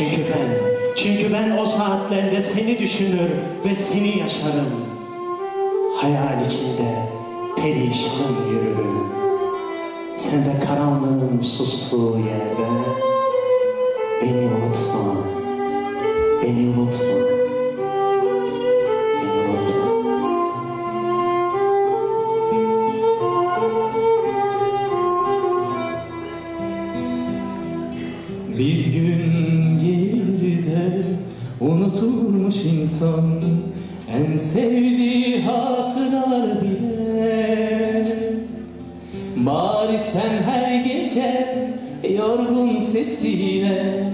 Çünkü ben, çünkü ben o saatlerde seni düşünür ve seni yaşarım. Hayal içinde perişan yürürüm. Sen de karanlığın sustuğu yerde beni unutma, beni unutma, beni unutma. Bir gün gelir de unutulmuş insan En sevdiği hatıralar bile. Bari sen her gece yorgun sesiyle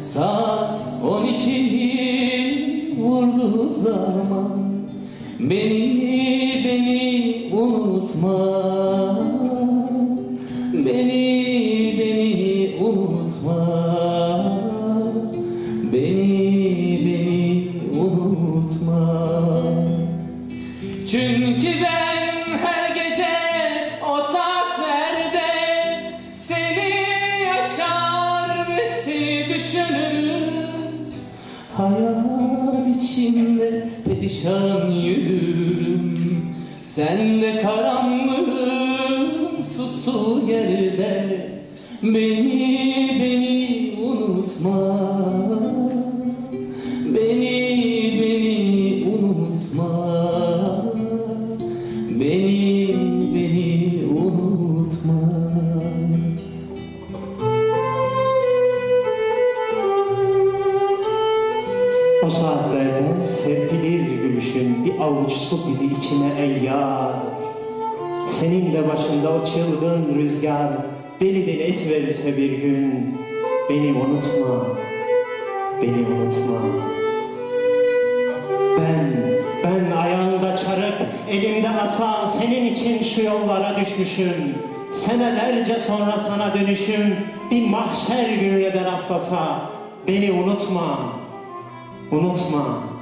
Saat on ikiyi vurduğu zaman. Beni, beni unutma Sen de karanlığın susu yerde Beni, beni unutma bir avuç su gibi içime ey yar. Senin de başında o çılgın rüzgar deli deli esiverirse bir gün beni unutma, beni unutma. Ben, ben ayağımda çarık, elimde asa senin için şu yollara düşmüşüm. Senelerce sonra sana dönüşüm bir mahşer gününe de rastlasa beni unutma, unutma.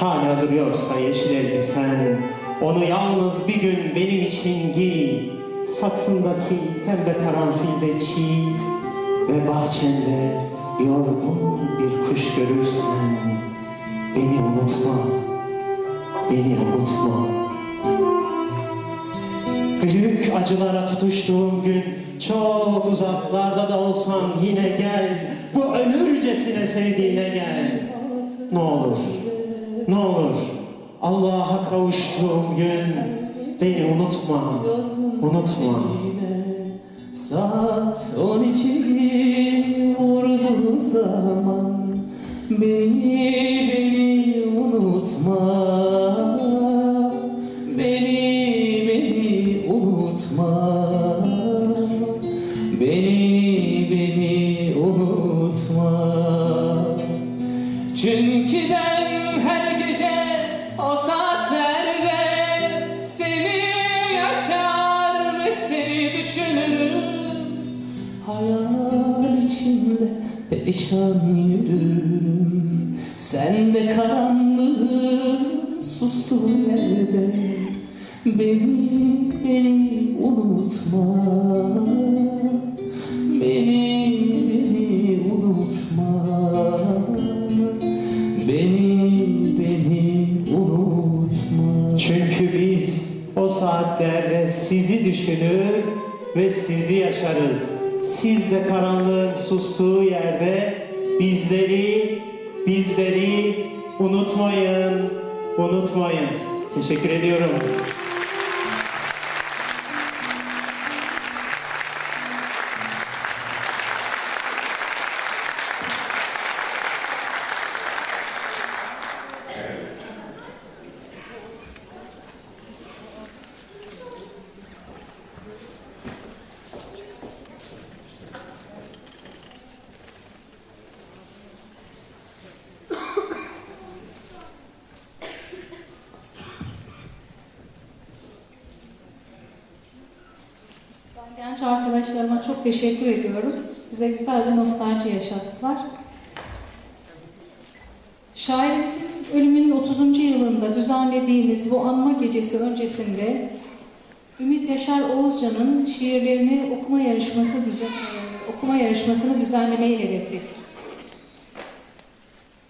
Hala duruyorsa yeşil elbisen, onu yalnız bir gün benim için giy. Saksındaki pembe karanfilde çiğ ve bahçende yorgun bir kuş görürsen beni unutma, beni unutma. Büyük acılara tutuştuğum gün çok uzaklarda da olsam yine gel bu ölürcesine sevdiğine gel. Ne olur, ne olur Allah'a kavuştuğum gün beni unutma, unutma. Saat on iki zaman Beni, beni unutma. Beni, beni unutma. Beni, beni unutma. Çünkü ben her perişan yürürüm. Sen de karanlığın sustu yerde. Beni, beni unutma. Beni, beni unutma. Beni, beni unutma. Çünkü biz o saatlerde sizi düşünür ve sizi yaşarız. Siz de karanlığın sustuğu yerde bizleri, bizleri unutmayın, unutmayın. Teşekkür ediyorum. Genç arkadaşlarıma çok teşekkür ediyorum. Bize güzel bir nostalji yaşattılar. Şairimizin ölümünün 30. yılında düzenlediğimiz bu anma gecesi öncesinde Ümit Yaşar Oğuzcan'ın şiirlerini okuma yarışması düzen, e, okuma yarışmasını düzenlemeyi hedefledik.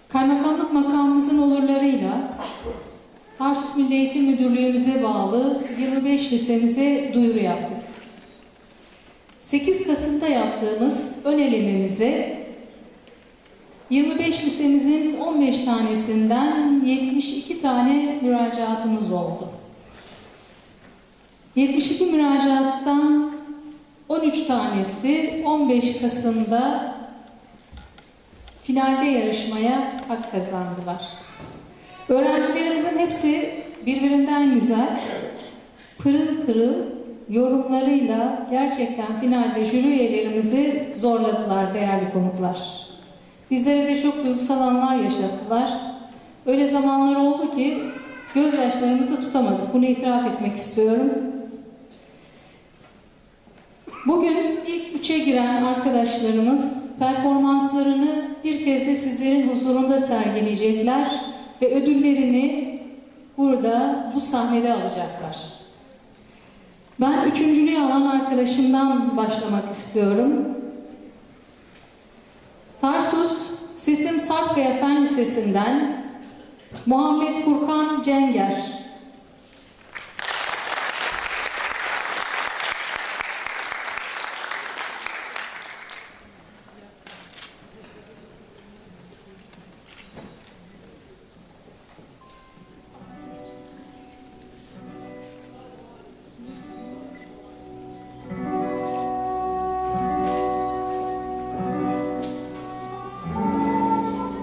Kaymakamlık makamımızın olurlarıyla Tarsus Milli Eğitim Müdürlüğümüze bağlı 25 lisemize duyuru yaptık. 8 Kasım'da yaptığımız ön elememize 25 lisemizin 15 tanesinden 72 tane müracaatımız oldu. 72 müracaattan 13 tanesi 15 Kasım'da finalde yarışmaya hak kazandılar. Öğrencilerimizin hepsi birbirinden güzel, pırıl pırıl yorumlarıyla gerçekten finalde jüri üyelerimizi zorladılar değerli konuklar. Bizlere de çok duygusal anlar yaşattılar. Öyle zamanlar oldu ki gözyaşlarımızı tutamadık. Bunu itiraf etmek istiyorum. Bugün ilk üçe giren arkadaşlarımız performanslarını bir kez de sizlerin huzurunda sergileyecekler ve ödüllerini burada bu sahnede alacaklar. Ben üçüncülüğü alan arkadaşımdan başlamak istiyorum. Tarsus Sesim Sarpkaya Fen Lisesi'nden Muhammed Furkan Cenger.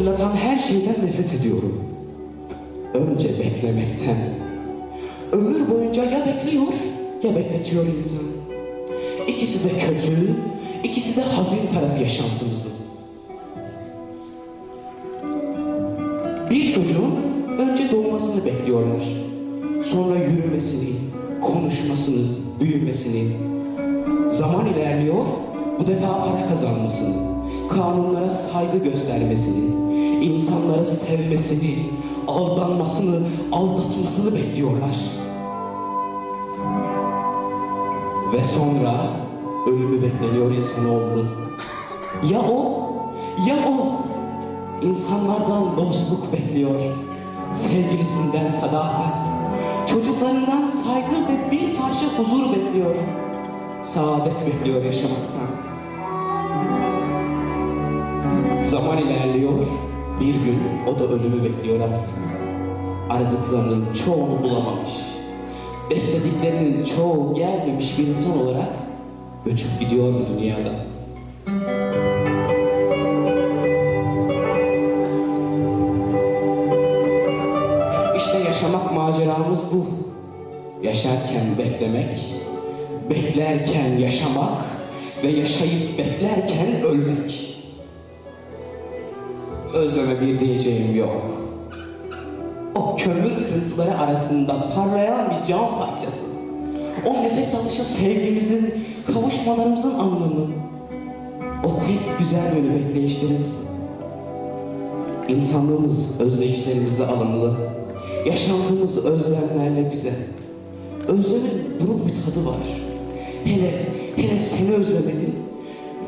Hatırlatan her şeyden nefret ediyorum. Önce beklemekten. Ömür boyunca ya bekliyor ya bekletiyor insan. İkisi de kötü, ikisi de hazin tarafı yaşantımızın. Bir çocuğun önce doğmasını bekliyorlar. Sonra yürümesini, konuşmasını, büyümesini. Zaman ilerliyor, bu defa para kazanmasını, kanunlara saygı göstermesini, insanları sevmesini, aldanmasını, aldatmasını bekliyorlar. Ve sonra ölümü bekleniyor insanoğlunun. Ya o, ya o insanlardan dostluk bekliyor. Sevgilisinden sadakat, çocuklarından saygı ve bir parça huzur bekliyor. Saadet bekliyor yaşamaktan. Zaman ilerliyor, bir gün o da ölümü bekliyor artık. Aradıklarının çoğunu bulamamış. Beklediklerinin çoğu gelmemiş bir insan olarak göçüp gidiyor bu dünyada. İşte yaşamak maceramız bu. Yaşarken beklemek, beklerken yaşamak ve yaşayıp beklerken ölmek. Özleme bir diyeceğim yok. O kömür kırıntıları arasında parlayan bir cam parçası. O nefes alışı sevgimizin, kavuşmalarımızın anlamı. O tek güzel yönü bekleyişlerimiz. İnsanlığımız özleyişlerimizle alımlı. Yaşantımız özlemlerle güzel. Özlemin buruk bir tadı var. Hele, hele seni özlemenin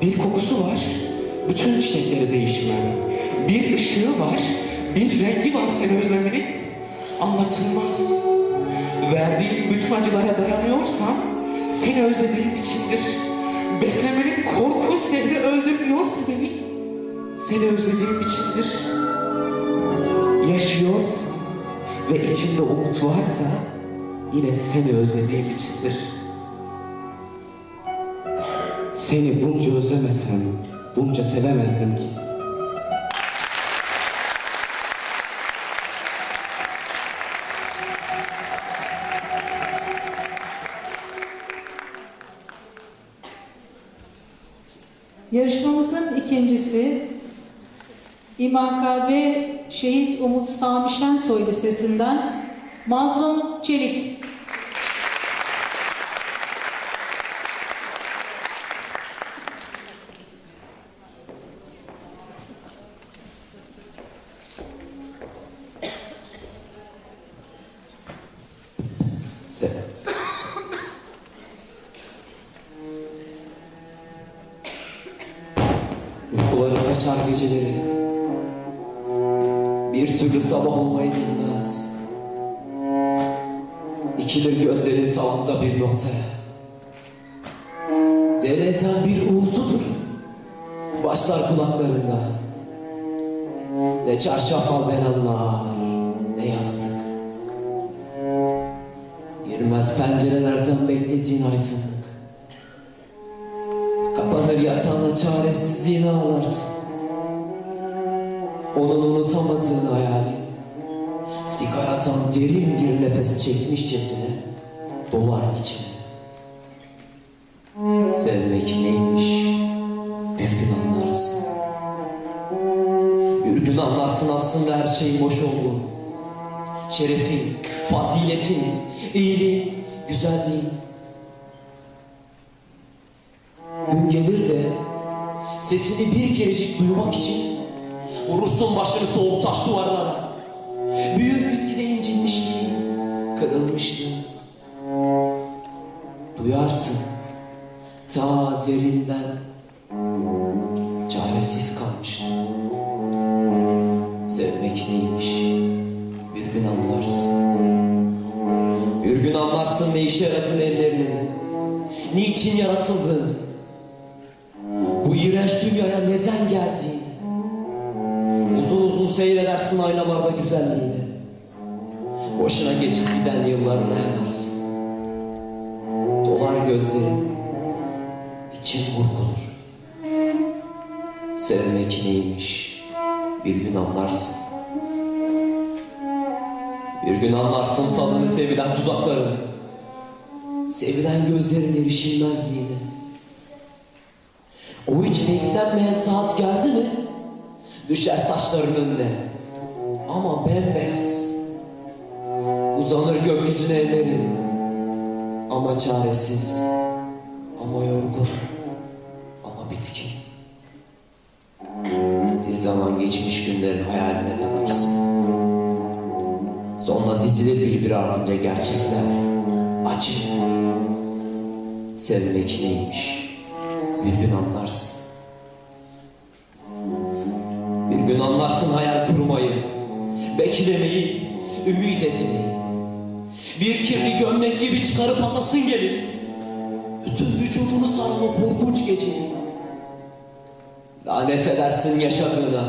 bir kokusu var. Bütün çiçekleri değişmeyen. Bir ışığı var, bir rengi var seni özlemenin. Anlatılmaz. Verdiğin bütün acılara dayanıyorsam seni özlediğim içindir. Beklemenin korkunç zehri öldürmüyorsa beni seni özlediğim içindir. Yaşıyorsan ve içinde umut varsa yine seni özlediğim içindir. Seni bunca özlemesem bunca sevemezdim ki. İMKB Şehit Umut Sami Şensoy Lisesi'nden Mazlum Çelik. Uykuları kaçar geceleri. Bir türlü sabah olmayı bilmez. Dikilir gözlerin tavanda bir noktaya. Devleten bir uğultudur. Başlar kulaklarında. Ne çarşaf aldeyanlar, ne yastık. Girmez pencerelerden beklediğin aydınlık. Kapanır yatağına çaresizliğini ağlarsın. Onun unutamadığın hayali. Sigaradan derin bir nefes çekmişçesine dolar içine. Sevmek neymiş bir gün anlarsın. Bir gün anlarsın aslında her şeyin boş olduğunu şerefin, faziletin, iyiliğin, güzelliğin. Gün gelir de sesini bir kerecik duymak için vurursun başını soğuk taş duvarlara. Büyür gitgide incinmişliğin, kırılmışlığın. Duyarsın ta derinden çaresiz kalmışlığın. Sevmek neymiş? Bir gün anlarsın. Bir gün anlarsın ne işe yaradığın ellerinin. Niçin yaratıldığını. Bu iğrenç dünyaya neden geldiğini. Uzun uzun seyredersin aynalarda güzelliğini. Boşuna geçip giden yıllarına yanarsın. Dolar gözlerin, için burkulur. Sevmek neymiş bir gün anlarsın. Bir gün anlarsın tadını sevilen tuzakların. Sevilen gözlerin erişilmezliğini. O hiç beklenmeyen saat geldi mi? Düşer saçların önüne. Ama bembeyaz. Uzanır gökyüzüne ellerin. Ama çaresiz. Ama yorgun. Ama bitkin. Bir zaman geçmiş günlerin hayaline dalarsın. Sonra dizilir bir bir gerçekler. Acı. Sevmek neymiş? Bir gün anlarsın. Bir gün anlarsın hayal kurmayı, beklemeyi, ümit etmeyi. Bir kirli gömlek gibi çıkarıp atasın gelir. Bütün vücudunu saran o korkunç geceyi. Lanet edersin yaşadığına.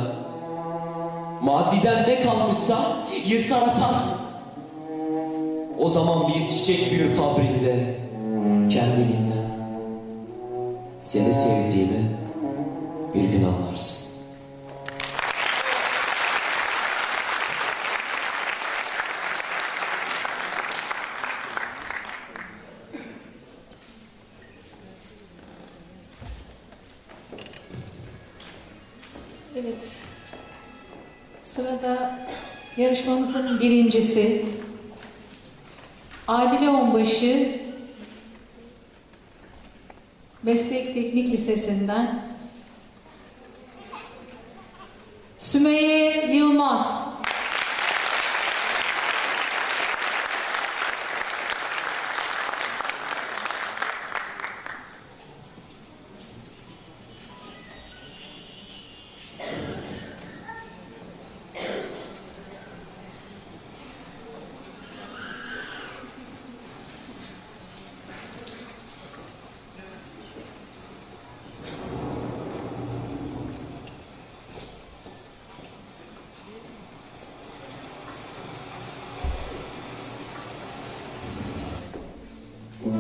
Maziden ne kalmışsa yırtar atarsın. O zaman bir çiçek büyür kabrinde kendiliğinden. Seni sevdiğimi bir gün anlarsın. Evet. Sırada yarışmamızın birincisi Adile Onbaşı Meslek Teknik Lisesi'nden Sümeyye